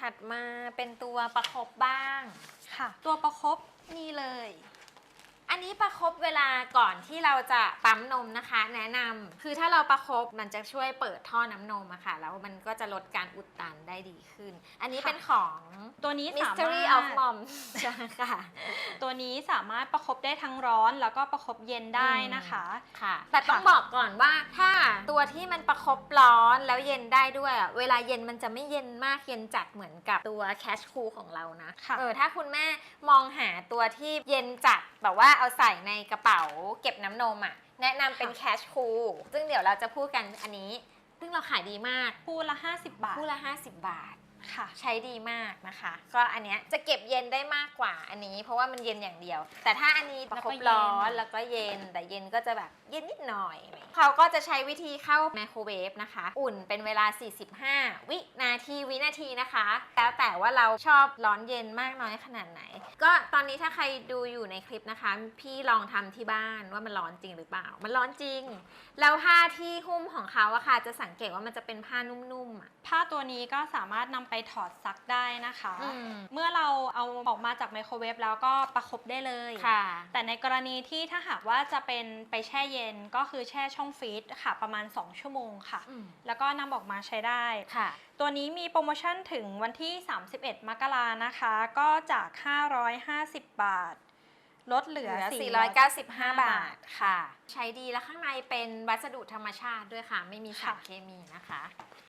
ถัดมาเป็นตัวประคบบ้าง ค่ะ ตัวประคบนี่เลย อันนี้ประคบเวลาก่อนที่เราจะปั๊มนมนะคะ แนะนำคือถ้าเราประคบมันจะช่วยเปิดท่อน้ำนมอะค่ะแล้วมันก็จะลดการอุดตันได้ดีขึ้น อันนี้ค่ะเป็นของ ตัวนี้สามารถ Mystery of Mom ใช่ค่ะ ตัวนี้สามารถประคบได้ทั้งร้อนแล้วก็ประคบเย็นได้นะคะ ค่ะ แต่ต้องค่ะ บอกก่อนว่าถ้าตัวที่มันประคบร้อนแล้วเย็นได้ด้วยอะเวลาเย็นมันจะไม่เย็นมากเย็นจัดเหมือนกับตัวแคชคูของเรานะ ค่ะ เออถ้าคุณแม่มองหาตัวที่เย็นจัดแบบว่าเอาใส่ในกระเป๋าเก็บน้ำนมอะ แนะนำเป็นแคชคูซึ่งเดี๋ยวเราจะพูดกันอันนี้ ซึ่งเราขายดีมาก คู่ละ 50 บาท คู่ละ 50 บาท ค่ะ ใช้ดีมากนะคะ ก็อันเนี้ยจะเก็บเย็นได้มากกว่าอันนี้ เพราะว่ามันเย็นอย่างเดียว แต่ถ้าอันนี้ประคบร้อนแล้วก็เย็นแต่เย็นก็จะแบบเย็นนิดหน่อย เขาก็จะใช้วิธีเข้าไมโครเวฟนะคะ อุ่นเป็นเวลา 45 วินาทีวินาทีนะคะ แล้วแต่ว่าเราชอบร้อนเย็นมากน้อยขนาดไหน ก็ตอนนี้ถ้าใครดูอยู่ในคลิปนะคะ พี่ลองทำที่บ้านว่ามันร้อนจริงหรือเปล่า มันร้อนจริง แล้วผ้าที่หุ้มของเขาอะค่ะจะสังเกตว่ามันจะเป็นผ้านุ่มๆอะผ้าตัวนี้ก็สามารถนำไปถอดซักได้นะคะ อืม เมื่อเราเอาออกมาจากไมโครเวฟแล้วก็ประคบได้เลย ค่ะ แต่ในกรณีที่ถ้าหากว่าจะเป็นไปแช่เย็นก็คือแช่ช่องฟรีซค่ะ ประมาณ 2 ชั่วโมงค่ะ อืมแล้วก็นำออกมาใช้ได้ ค่ะ ตัวนี้มีโปรโมชั่นถึงวันที่ 31 มกรานะคะ ก็จาก 550 บาท ลดเหเหลืลืออ495 495 บาทค่ะ ใช้ดีแล้วข้างในเป็นวัสดุธรรมชาติด้วยค่ะ ไม่มีสารค่ะ เคมีนะคะ